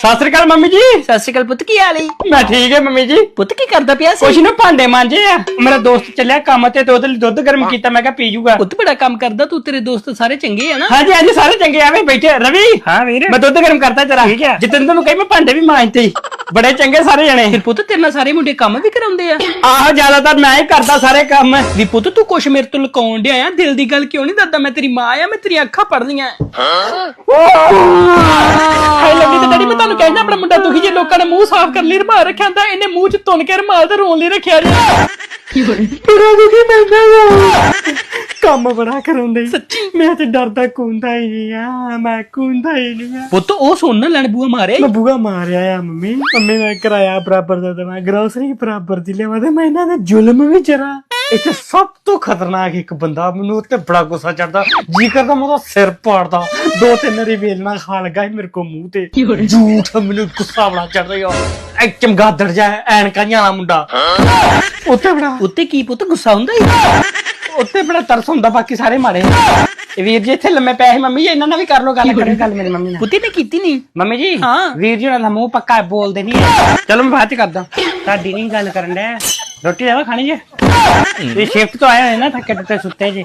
ਸਤਿ ਸ੍ਰੀ ਅਕਾਲ mummy ਜੀ। ਸਤਿ ਸ਼੍ਰੀ ਅਕਾਲ ਪੁੱਤ ਕੀ ਹਾਲ ਈ ਮੈਂ ਠੀਕ ਹੈ ਮੰਮੀ ਜੀ। ਪੁੱਤ ਕੀ ਕਰਦਾ ਪਿਆ ਸੀ? ਕੁਛ ਨਾ ਭਾਂਡੇ ਮਾਂਜੇ ਆ। ਮੇਰਾ ਦੋਸਤ ਚੱਲਿਆ ਕੰਮ ਤੇ ਤੇ ਉਹਦੇ ਲਈ ਦੁੱਧ ਗਰਮ ਕੀਤਾ ਮੈਂ ਕਿਹਾ ਪੀ ਜੂਗਾ। ਪੁੱਤ ਬੜਾ ਕੰਮ ਕਰਦਾ ਤੂੰ ਤੇਰੇ ਦੋਸਤ ਸਾਰੇ ਚੰਗੇ ਆ ਨਾ? ਹਾਂਜੀ ਹਾਂਜੀ ਸਾਰੇ ਚੰਗੇ ਆਵੇ ਬੈਠੇ ਰਵੀ ਹਾਂ ਵੀਰ। ਮੈਂ ਦੁੱਧ ਗਰਮ ਕਰਤਾ ਤੇਰਾ ਠੀਕ ਹੈ। ਜਿੱਦਨ ਤੈਨੂੰ ਕਹੀ ਮੈਂ ਭਾਂਡੇ ਵੀ ਮਾਂਜਤੇ। ਬੜੇ ਚੰਗੇ ਸਾਰੇ ਜਣੇ। ਫਿਰ ਪੁੱਤ ਤੇਰੇ ਨਾਲ ਸਾਰੇ ਮੁੰਡੇ ਕੰਮ ਵੀ ਕਰਾਉਂਦੇ ਆ। ਆਹੋ ਜ਼ਿਆਦਾਤਰ ਮੈਂ ਹੀ ਕਰਦਾ ਸਾਰੇ ਕੰਮ। ਵੀ ਪੁੱਤ ਤੂੰ ਕੁਛ ਮੇਰੇ ਤੋਂ ਲੁਕਾਉਣ ਡਿਆ ਆ। ਦਿਲ ਦੀ ਗੱਲ ਕਿਉਂ ਨਹੀਂ ਦੱਸਦਾ? ਮੈਂ ਤੇਰੀ ਮਾਂ ਆ ਮੈਂ ਤੇਰੀਆਂ ਅੱਖਾਂ ਪੜਦੀਆਂ ਹਾਏ ਲੱਗੀ ਤੇ ਡੈਡੀ ਮੈਂ ਤੁਹਾਨੂੰ ਕਹਿੰਦਾ ਆਪਣਾ ਮੁੰਡਾ ਦੁਖੀ ਜੇ ਲੋਕਾਂ ਨੇ ਮੂੰਹ ਸਾਫ਼ ਕਰਨ ਲਈ ਰੁਮਾਲ ਰੱਖਿਆ ਹੁੰਦਾ ਇਹਨੇ ਮੂੰਹ 'ਚ ਤੁੰਨ ਕੇ ਰੁਮਾਲ ਤੇ ਰੋਣ ਲਈ ਰੱਖਿਆ ਜੀ। ਪੂਰਾ ਦੁਖੀ ਪੈਂਦਾ ਕੰਮ ਬੜਾ ਕਰਾਉਂਦੇ ਸੱਚੀ? ਮੈਂ ਤੇ ਡਰਦਾ ਕੁੰਦਾ ਹੀ ਨਹੀਂ ਆ ਮੈਂ ਕੁੰਦਾ ਹੀ ਨਹੀਂ ਆ। ਪੁੱਤ ਉਹ ਸੁਣ ਨਾ ਲੈਣ ਬੂਆ ਮਾਰੇ ਮੈਂ ਬੂਗਾ ਮਾਰਿਆ ਆ ਮੰਮੀ। ਮੰਮੀ ਨੇ ਕਿਰਾਇਆ ਬਰਾਬਰ ਦਾ ਦੇਣਾ ਗਰੋਸਰੀ ਬਰਾਬਰ ਦੀ ਲਿਆਵਾਂ ਤੇ ਮੈਂ ਇਹਨਾਂ ਦਾ ਜ਼ੁਲਮ ਵੀ ਜਰਾ ਇੱਥੇ ਸਭ ਤੋਂ ਖਤਰਨਾਕ ਇੱਕ ਬੰਦਾ ਮੈਨੂੰ ਉੱਤੇ ਬੜਾ ਗੁੱਸਾ ਚੜਦਾ ਜੀ ਕਰਦਾ ਮੈਂ ਉਹਦਾ ਸਿਰ ਪਾੜਦਾ। ਦੋ ਤਿੰਨ ਰੀ ਵੇਲਣਾ ਖਾ ਲਗਾ ਸੀ ਮੇਰੇ ਕੋ ਮੂੰਹ ਤੇ। ਝੂਠ ਮੈਨੂੰ ਗੁੱਸਾ ਬੜਾ ਚੜ ਰਿਹਾ ਐ ਚਮਗਾਦੜ ਜਾ ਐਨਕਾਂ ਜਿਹਾ ਵਾਲਾ ਮੁੰਡਾ। ਉੱਤੇ ਬੜਾ। ਉੱਤੇ ਕੀ ਪੁੱਤ ਗੁੱਸਾ ਹੁੰਦਾ ਈ ਉੱਤੇ ਬੜਾ ਤਰਸ ਹੁੰਦਾ ਬਾਕੀ ਸਾਰੇ ਮਾੜੇ ਇਹ ਵੀਰ ਜੀ ਇੱਥੇ ਲੰਮੇ ਪਏ ਸੀ। ਮੰਮੀ ਜੀ ਇਹਨਾਂ ਨਾਲ ਵੀ ਕਰ ਲੋ ਗੱਲ ਕਰੇ ਗੱਲ ਮੇਰੀ ਮੰਮੀ ਨਾਲ। ਪੁੱਤੀ ਨੇ ਕੀਤੀ ਨਹੀਂ। ਮੰਮੀ ਜੀ ਹਾਂ। ਵੀਰ ਜੀ ਉਹਨਾਂ ਦਾ ਮੂੰਹ ਪੱਕਾ ਬੋਲਦੇ ਨਹੀਂ ਹੈ। ਚਲੋ ਮੈਂ ਬਾਅਦ ਚ ਕਰਦਾ। ਤੁਹਾਡੀ ਨਹੀਂ ਗੱਲ ਕਰਨ ਦੇ ਰੋਟੀ ਜਾਵਾ ਖਾਣੀ ਜੇ। ਇਹ ਸ਼ਿਫਟ ਤੋਂ ਆਏ ਹੋਏ ਨਾ ਥੱਕੇ ਟੁੱਟੇ ਸੁੱਤੇ ਜੇ।